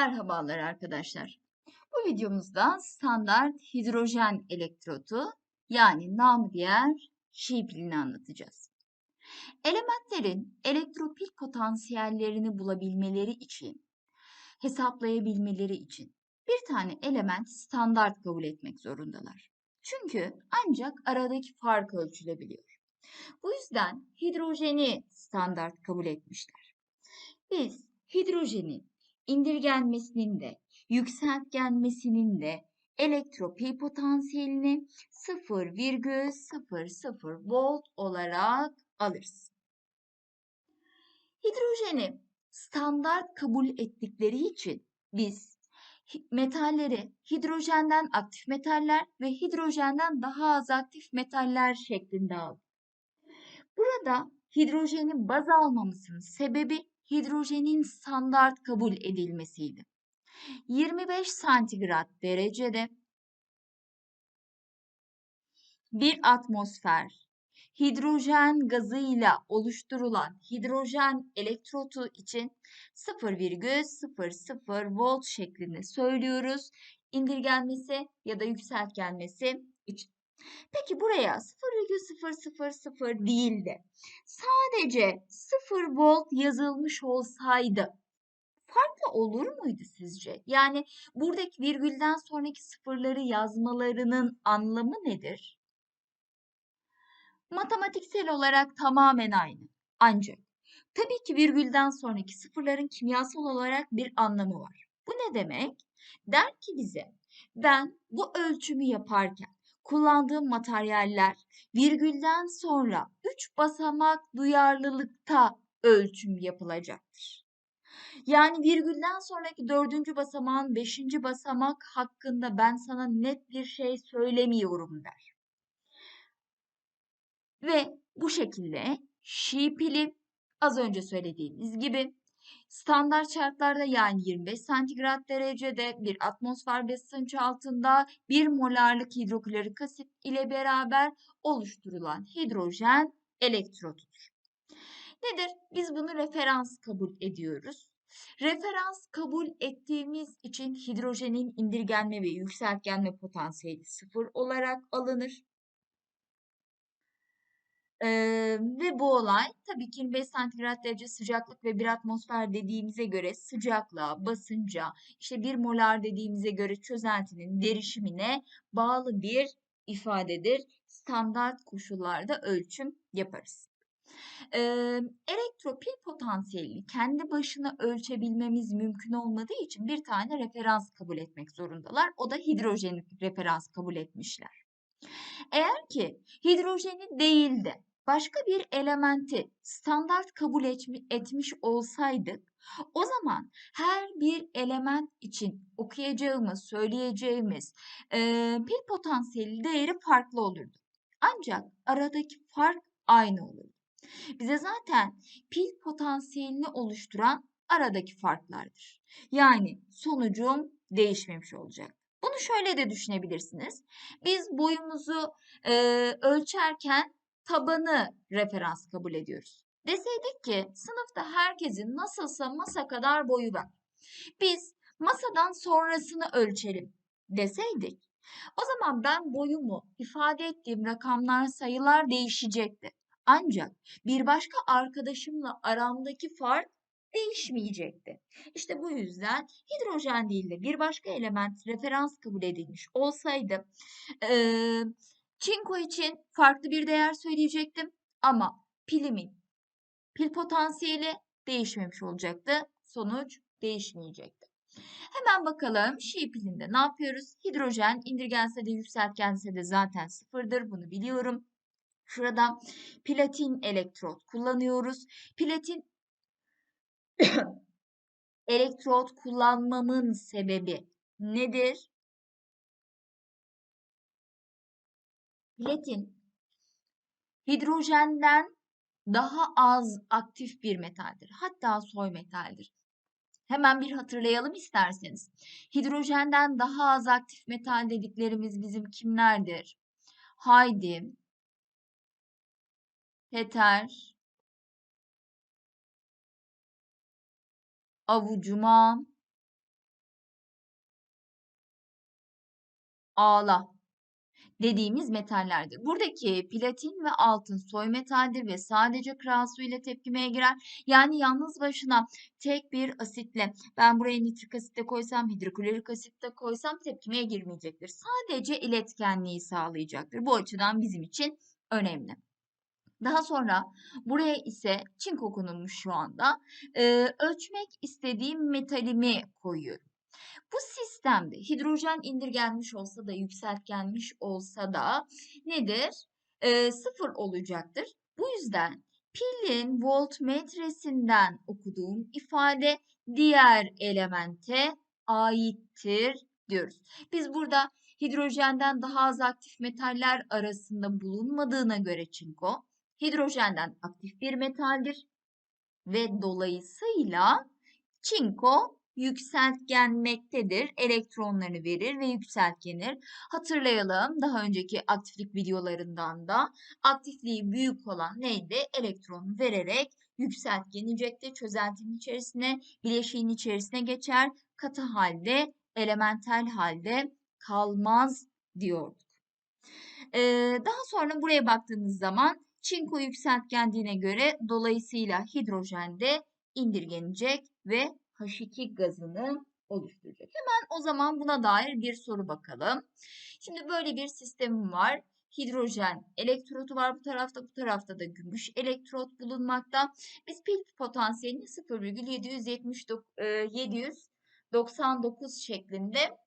Merhabalar arkadaşlar. Bu videomuzda standart hidrojen elektrotu yani namı diğer Şii pilini anlatacağız. Elementlerin elektropil potansiyellerini bulabilmeleri için, hesaplayabilmeleri için bir tane element standart kabul etmek zorundalar. Çünkü ancak aradaki fark ölçülebiliyor. Bu yüzden hidrojeni standart kabul etmişler. Biz hidrojenin indirgenmesinin de yükseltgenmesinin de elektropil potansiyelini 0,00 volt olarak alırız. Hidrojeni standart kabul ettikleri için biz metalleri hidrojenden aktif metaller ve hidrojenden daha az aktif metaller şeklinde aldık. Burada hidrojeni baz almamızın sebebi hidrojenin standart kabul edilmesiydi. 25 santigrat derecede bir atmosfer hidrojen gazıyla oluşturulan hidrojen elektrotu için 0,00 volt şeklinde söylüyoruz. İndirgenmesi ya da yükseltgenmesi için. Peki buraya 0,000 değil de sadece 0 volt yazılmış olsaydı farklı olur muydu sizce? Yani buradaki virgülden sonraki sıfırları yazmalarının anlamı nedir? Matematiksel olarak tamamen aynı. Ancak tabii ki virgülden sonraki sıfırların kimyasal olarak bir anlamı var. Bu ne demek? Der ki bize ben bu ölçümü yaparken kullandığım materyaller virgülden sonra 3 basamak duyarlılıkta ölçüm yapılacaktır. Yani virgülden sonraki dördüncü basamağın beşinci basamak hakkında ben sana net bir şey söylemiyorum der. Ve bu şekilde şi pili az önce söylediğimiz gibi Standart şartlarda yani 25 santigrat derecede bir atmosfer basıncı altında 1 molarlık hidroklorik asit ile beraber oluşturulan hidrojen elektrotudur. Nedir? Biz bunu referans kabul ediyoruz. Referans kabul ettiğimiz için hidrojenin indirgenme ve yükseltgenme potansiyeli sıfır olarak alınır. Ee, ve bu olay tabii ki 25 santigrat derece sıcaklık ve bir atmosfer dediğimize göre sıcaklığa, basınca, işte bir molar dediğimize göre çözeltinin derişimine bağlı bir ifadedir. Standart koşullarda ölçüm yaparız. Ee, elektropil potansiyelini kendi başına ölçebilmemiz mümkün olmadığı için bir tane referans kabul etmek zorundalar. O da hidrojeni referans kabul etmişler. Eğer ki hidrojeni değil de başka bir elementi standart kabul etmiş olsaydık o zaman her bir element için okuyacağımız, söyleyeceğimiz e, pil potansiyeli değeri farklı olurdu. Ancak aradaki fark aynı olurdu. Bize zaten pil potansiyelini oluşturan aradaki farklardır. Yani sonucum değişmemiş olacak. Bunu şöyle de düşünebilirsiniz. Biz boyumuzu e, ölçerken tabanı referans kabul ediyoruz. Deseydik ki sınıfta herkesin nasılsa masa kadar boyu var. Biz masadan sonrasını ölçelim deseydik o zaman ben boyumu ifade ettiğim rakamlar sayılar değişecekti. Ancak bir başka arkadaşımla aramdaki fark değişmeyecekti. İşte bu yüzden hidrojen değil de bir başka element referans kabul edilmiş olsaydı e, çinko için farklı bir değer söyleyecektim ama pilimin pil potansiyeli değişmemiş olacaktı. Sonuç değişmeyecekti. Hemen bakalım Şii pilinde ne yapıyoruz? Hidrojen indirgense de yükseltgense de zaten sıfırdır. Bunu biliyorum. Şurada platin elektrot kullanıyoruz. Platin elektrot kullanmamın sebebi nedir? Platin hidrojenden daha az aktif bir metaldir. Hatta soy metaldir. Hemen bir hatırlayalım isterseniz. Hidrojenden daha az aktif metal dediklerimiz bizim kimlerdir? Haydi, Peter, avucuma ağla dediğimiz metallerdir. Buradaki platin ve altın soy metaldir ve sadece kral su ile tepkimeye girer. Yani yalnız başına tek bir asitle ben buraya nitrik asit de koysam, hidroklorik asit de koysam tepkimeye girmeyecektir. Sadece iletkenliği sağlayacaktır. Bu açıdan bizim için önemli. Daha sonra buraya ise çinko konulmuş şu anda. Ee, ölçmek istediğim metalimi koyuyorum. Bu sistemde hidrojen indirgenmiş olsa da yükseltgenmiş olsa da nedir? Ee, sıfır olacaktır. Bu yüzden pilin voltmetresinden okuduğum ifade diğer elemente aittir diyoruz. Biz burada hidrojenden daha az aktif metaller arasında bulunmadığına göre çinko hidrojenden aktif bir metaldir ve dolayısıyla çinko yükseltgenmektedir. Elektronlarını verir ve yükseltgenir. Hatırlayalım daha önceki aktiflik videolarından da aktifliği büyük olan neydi? Elektron vererek yükseltgenecekti. Çözeltinin içerisine, bileşiğin içerisine geçer. Katı halde, elementel halde kalmaz diyorduk. Ee, daha sonra buraya baktığımız zaman çinko yükseltgendiğine göre dolayısıyla hidrojen de indirgenecek ve H2 gazını oluşturacak. Hemen o zaman buna dair bir soru bakalım. Şimdi böyle bir sistemim var. Hidrojen elektrotu var bu tarafta, bu tarafta da gümüş elektrot bulunmakta. Biz pil potansiyelini 0,799 e, şeklinde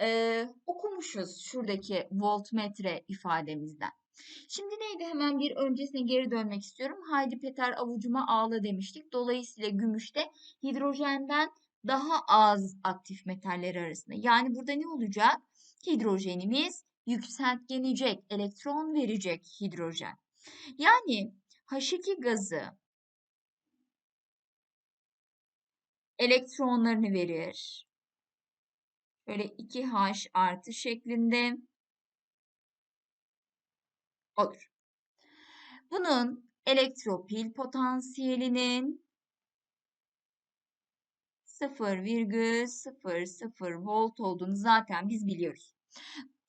e, okumuşuz şuradaki voltmetre ifademizden. Şimdi neydi? Hemen bir öncesine geri dönmek istiyorum. Haydi Peter avucuma ağla demiştik. Dolayısıyla gümüşte hidrojenden daha az aktif metaller arasında. Yani burada ne olacak? Hidrojenimiz yükseltgenecek, elektron verecek hidrojen. Yani H2 gazı elektronlarını verir. Böyle 2H artı şeklinde olur. Bunun elektropil potansiyelinin 0,00 volt olduğunu zaten biz biliyoruz.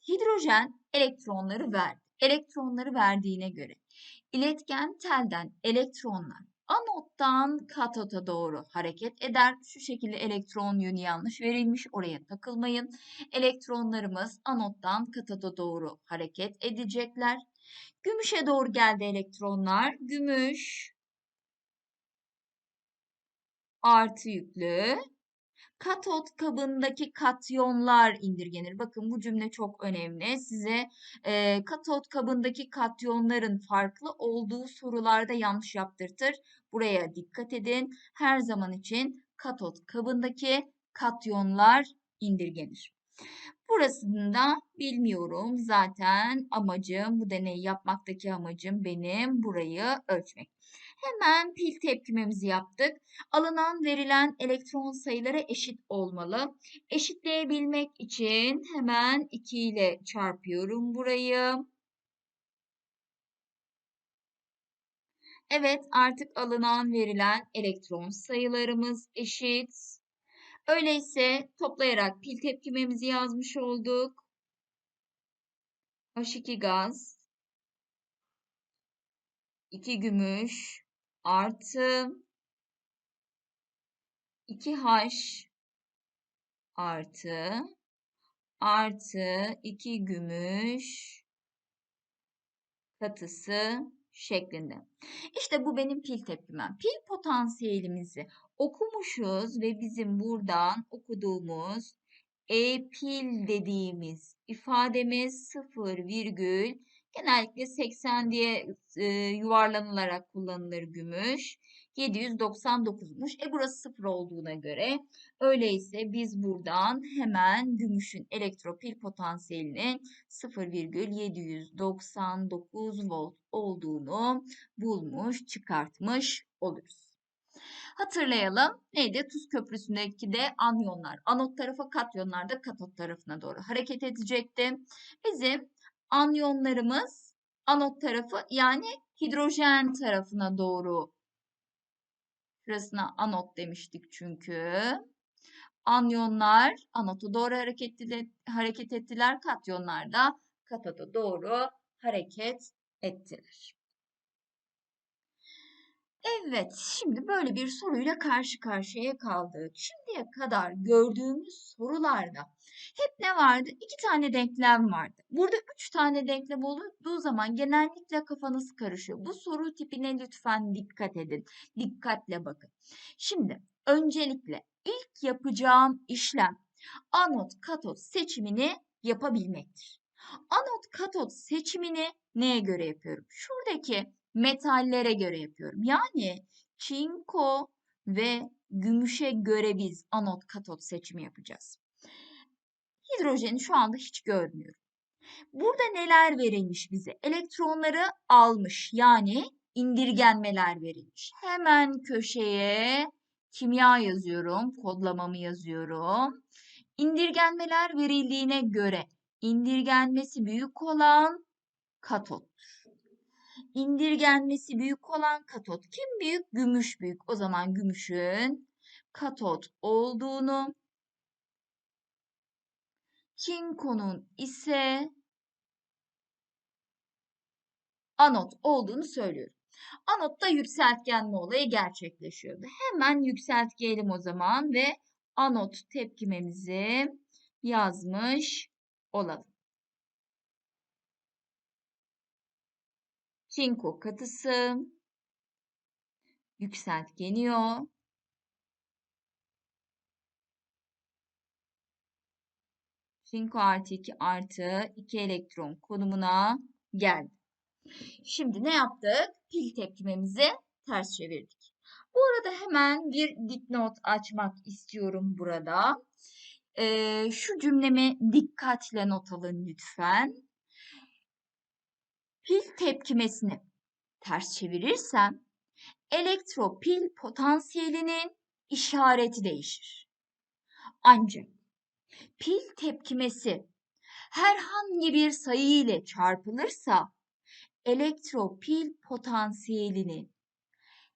Hidrojen elektronları verdi. Elektronları verdiğine göre iletken telden elektronlar anottan katota doğru hareket eder. Şu şekilde elektron yönü yanlış verilmiş. Oraya takılmayın. Elektronlarımız anottan katota doğru hareket edecekler. Gümüşe doğru geldi elektronlar. Gümüş artı yüklü. Katot kabındaki katyonlar indirgenir. Bakın bu cümle çok önemli. Size e, katot kabındaki katyonların farklı olduğu sorularda yanlış yaptırtır. Buraya dikkat edin. Her zaman için katot kabındaki katyonlar indirgenir. Burasını da bilmiyorum. Zaten amacım, bu deneyi yapmaktaki amacım benim burayı ölçmek. Hemen pil tepkimemizi yaptık. Alınan verilen elektron sayıları eşit olmalı. Eşitleyebilmek için hemen 2 ile çarpıyorum burayı. Evet artık alınan verilen elektron sayılarımız eşit. Öyleyse toplayarak pil tepkimemizi yazmış olduk. H2 gaz, 2 gümüş artı 2H artı artı 2 gümüş katısı şeklinde. İşte bu benim pil tepkimem. Pil potansiyelimizi okumuşuz ve bizim buradan okuduğumuz E pil dediğimiz ifademiz 0 virgül genellikle 80 diye e, yuvarlanılarak kullanılır gümüş. 799'muş. E burası 0 olduğuna göre öyleyse biz buradan hemen gümüşün elektropil potansiyelinin 0,799 volt olduğunu bulmuş, çıkartmış oluruz. Hatırlayalım. Neydi? Tuz köprüsündeki de anyonlar. Anot tarafa katyonlar da katot tarafına doğru hareket edecekti. Bizim anyonlarımız anot tarafı yani hidrojen tarafına doğru Şurasına anot demiştik çünkü. Anyonlar anota doğru hareket, hareket ettiler. Katyonlar da katoda doğru hareket ettiler. Evet, şimdi böyle bir soruyla karşı karşıya kaldık. Şimdiye kadar gördüğümüz sorularda hep ne vardı? İki tane denklem vardı. Burada üç tane denklem olduğu zaman genellikle kafanız karışıyor. Bu soru tipine lütfen dikkat edin. Dikkatle bakın. Şimdi öncelikle ilk yapacağım işlem anot katot seçimini yapabilmektir. Anot katot seçimini neye göre yapıyorum? Şuradaki metallere göre yapıyorum. Yani çinko ve gümüşe göre biz anot katot seçimi yapacağız. Hidrojeni şu anda hiç görmüyorum. Burada neler verilmiş bize? Elektronları almış yani indirgenmeler verilmiş. Hemen köşeye kimya yazıyorum, kodlamamı yazıyorum. İndirgenmeler verildiğine göre indirgenmesi büyük olan katot. İndirgenmesi büyük olan katot. Kim büyük? Gümüş büyük. O zaman gümüşün katot olduğunu, çinkonun ise anot olduğunu söylüyorum. Anotta yükseltgenme olayı gerçekleşiyordu. Hemen yükseltgeyelim o zaman ve anot tepkimemizi yazmış olalım. Çinko katısı yükseltgeniyor. Çinko artı 2 artı 2 elektron konumuna geldi. Şimdi ne yaptık? Pil tepkimemizi ters çevirdik. Bu arada hemen bir dipnot açmak istiyorum burada. Ee, şu cümlemi dikkatle not alın lütfen. Pil tepkimesini ters çevirirsem elektropil potansiyelinin işareti değişir. Ancak pil tepkimesi herhangi bir sayı ile çarpılırsa elektropil potansiyelinin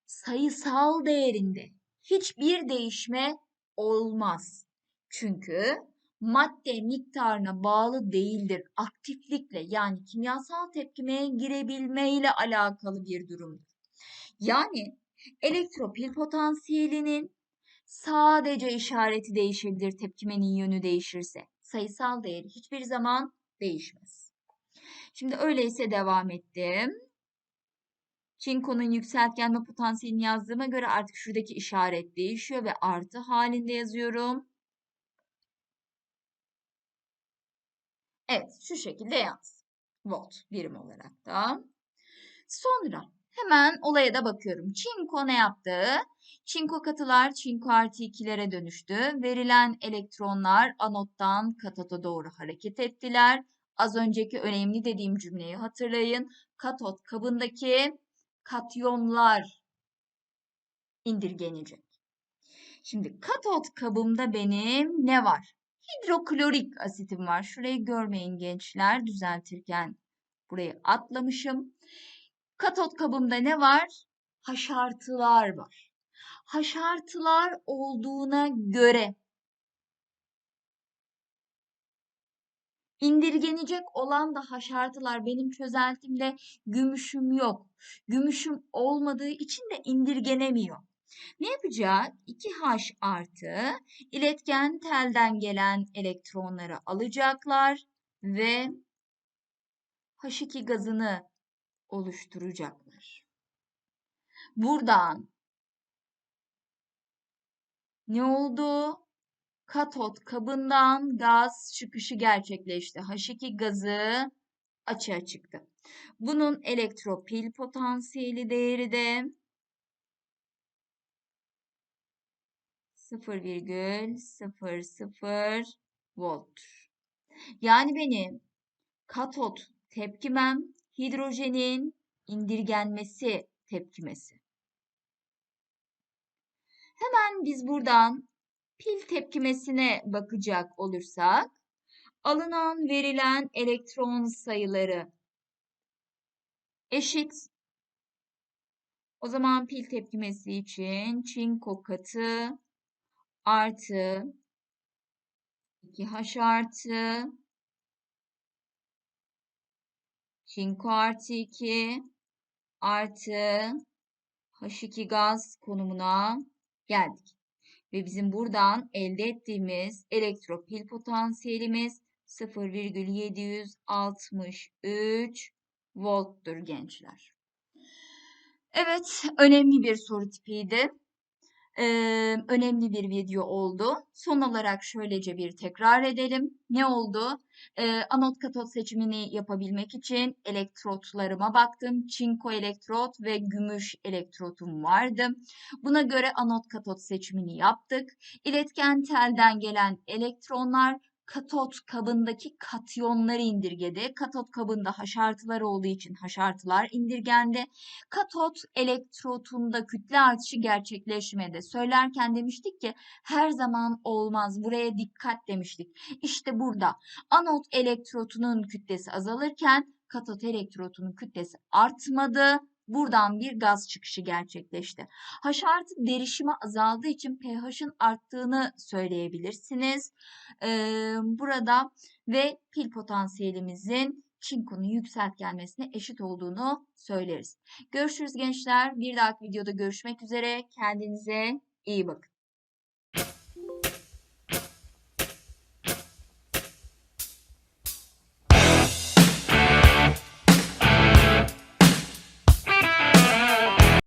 sayısal değerinde hiçbir değişme olmaz. Çünkü madde miktarına bağlı değildir. Aktiflikle yani kimyasal tepkimeye girebilme ile alakalı bir durumdur. Yani elektropil potansiyelinin sadece işareti değişebilir tepkimenin yönü değişirse. Sayısal değeri hiçbir zaman değişmez. Şimdi öyleyse devam ettim. Çinko'nun yükseltgenme potansiyelini yazdığıma göre artık şuradaki işaret değişiyor ve artı halinde yazıyorum. Evet, şu şekilde yaz. Volt birim olarak da. Sonra hemen olaya da bakıyorum. Çinko ne yaptı? Çinko katılar çinko artı 2'lere dönüştü. Verilen elektronlar anottan katota doğru hareket ettiler. Az önceki önemli dediğim cümleyi hatırlayın. Katot kabındaki katyonlar indirgenecek. Şimdi katot kabımda benim ne var? Hidroklorik asitim var. Şurayı görmeyin gençler düzeltirken burayı atlamışım. Katot kabımda ne var? Haşartılar var. Haşartılar olduğuna göre indirgenecek olan da haşartılar benim çözeltimde gümüşüm yok. Gümüşüm olmadığı için de indirgenemiyor. Ne yapacak? 2H artı iletken telden gelen elektronları alacaklar ve H2 gazını oluşturacaklar. Buradan ne oldu? Katot kabından gaz çıkışı gerçekleşti. H2 gazı açığa çıktı. Bunun elektropil potansiyeli değeri de 0,00 volttur. Yani benim katot tepkimem hidrojenin indirgenmesi tepkimesi. Hemen biz buradan pil tepkimesine bakacak olursak alınan verilen elektron sayıları eşit. O zaman pil tepkimesi için çinko katı artı 2H artı çinko artı 2 artı H2 gaz konumuna geldik. Ve bizim buradan elde ettiğimiz elektropil potansiyelimiz 0,763 volttur gençler. Evet, önemli bir soru tipiydi. Ee, önemli bir video oldu. Son olarak şöylece bir tekrar edelim. Ne oldu? Ee, anot katot seçimini yapabilmek için elektrotlarıma baktım. Çinko elektrot ve gümüş elektrotum vardı. Buna göre anot katot seçimini yaptık. İletken telden gelen elektronlar katot kabındaki katyonları indirgedi. Katot kabında haşartılar olduğu için haşartılar indirgendi. Katot elektrotunda kütle artışı gerçekleşmedi. Söylerken demiştik ki her zaman olmaz. Buraya dikkat demiştik. İşte burada anot elektrotunun kütlesi azalırken katot elektrotunun kütlesi artmadı. Buradan bir gaz çıkışı gerçekleşti. Haşartı derişimi azaldığı için pH'ın arttığını söyleyebilirsiniz. Ee, burada ve pil potansiyelimizin çinkonun yükselt gelmesine eşit olduğunu söyleriz. Görüşürüz gençler. Bir dahaki videoda görüşmek üzere. Kendinize iyi bakın.